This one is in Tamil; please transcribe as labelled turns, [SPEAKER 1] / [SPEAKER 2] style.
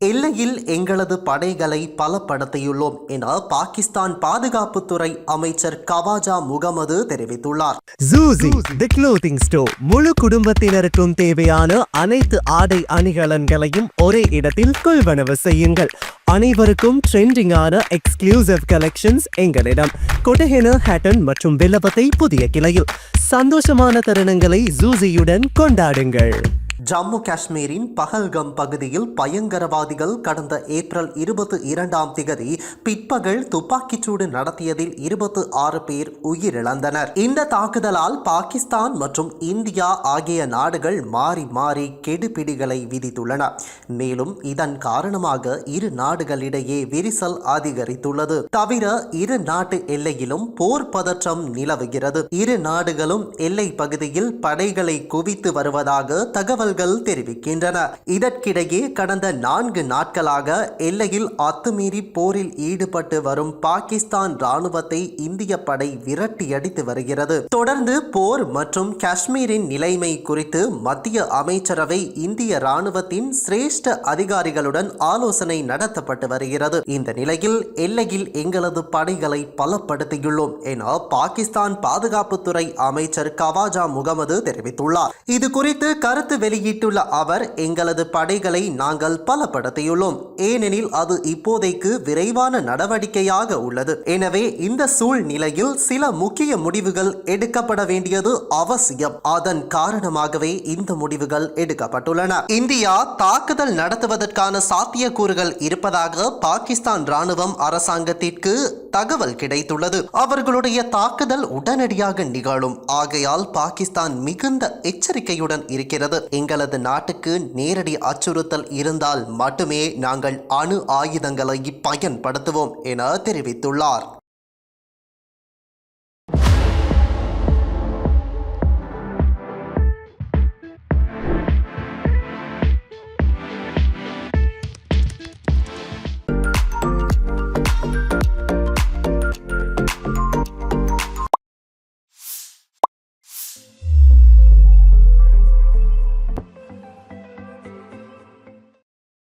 [SPEAKER 1] எல்லையில் எங்களது படைகளை பலப்படுத்தியுள்ளோம் என பாகிஸ்தான் பாதுகாப்புத்துறை அமைச்சர் கவாஜா முகமது தெரிவித்துள்ளார்.
[SPEAKER 2] ஜூசி தி க்ளோத்திங் ஸ்டோர் முழு குடும்பத்தினருக்கும் தேவையான அனைத்து ஆடை அணிகலன்களையும் ஒரே இடத்தில் கொள்வனவு செய்யுங்கள். அனைவருக்கும் ட்ரெண்டிங்கான எக்ஸ்க்ளூசிவ் கலெக்ஷன்ஸ் எங்களிடம். கொட்டஹென ஹேட்டன் மற்றும் வில்லபத்தை புதிய கிளையில். சந்தோஷமான தருணங்களை ஜூசியுடன் கொண்டாடுங்கள்.
[SPEAKER 1] ஜம்மு காஷ்மீரின் பகல்கம் பகுதியில் பயங்கரவாதிகள் கடந்த ஏப்ரல் இருபத்தி இரண்டாம் திகதி பிற்பகல் துப்பாக்கிச்சூடு நடத்தியதில் இருபத்தி ஆறு பேர் உயிரிழந்தனர். இந்த தாக்குதலால் பாகிஸ்தான் மற்றும் இந்தியா ஆகிய நாடுகள் மாறி மாறி கெடுபிடிகளை விதித்துள்ளன. மேலும் இதன் காரணமாக இரு நாடுகளிடையே விரிசல் அதிகரித்துள்ளது. தவிர இரு நாட்டு எல்லையிலும் போர் பதற்றம் நிலவுகிறது. இரு நாடுகளும் எல்லை பகுதியில் படைகளை குவித்து வருவதாக தகவல் தகவல்கள் தெரிவிக்கின்றன. இதற்கிடையே கடந்த நான்கு நாட்களாக எல்லையில் அத்துமீறி போரில் ஈடுபட்டு வரும் பாகிஸ்தான் ராணுவத்தை இந்திய படை விரட்டியடித்து வருகிறது. தொடர்ந்து போர் மற்றும் காஷ்மீரின் நிலைமை குறித்து மத்திய அமைச்சரவை இந்திய ராணுவத்தின் சிரேஷ்ட அதிகாரிகளுடன் ஆலோசனை நடத்தப்பட்டு வருகிறது. இந்த நிலையில் எல்லையில் எங்களது படைகளை பலப்படுத்தியுள்ளோம் என பாகிஸ்தான் பாதுகாப்புத்துறை அமைச்சர் கவாஜா முகமது தெரிவித்துள்ளார். இது குறித்து கருத்து வெளி வெளியிட்டுள்ள அவர் எங்களது படைகளை நாங்கள் பலப்படுத்தியுள்ளோம். ஏனெனில் அது இப்போதைக்கு விரைவான நடவடிக்கையாக உள்ளது. எனவே இந்த சூழ்நிலையில் சில முக்கிய முடிவுகள் எடுக்கப்பட வேண்டியது அவசியம். அதன் காரணமாகவே இந்த முடிவுகள் எடுக்கப்பட்டுள்ளன. இந்தியா தாக்குதல் நடத்துவதற்கான சாத்தியக்கூறுகள் இருப்பதாக பாகிஸ்தான் ராணுவம் அரசாங்கத்திற்கு தகவல் கிடைத்துள்ளது. அவர்களுடைய தாக்குதல் உடனடியாக நிகழும். ஆகையால் பாகிஸ்தான் மிகுந்த எச்சரிக்கையுடன் இருக்கிறது. எங்களது நாட்டுக்கு நேரடி அச்சுறுத்தல் இருந்தால் மட்டுமே நாங்கள் அணு ஆயுதங்களை பயன்படுத்துவோம் என தெரிவித்துள்ளார்.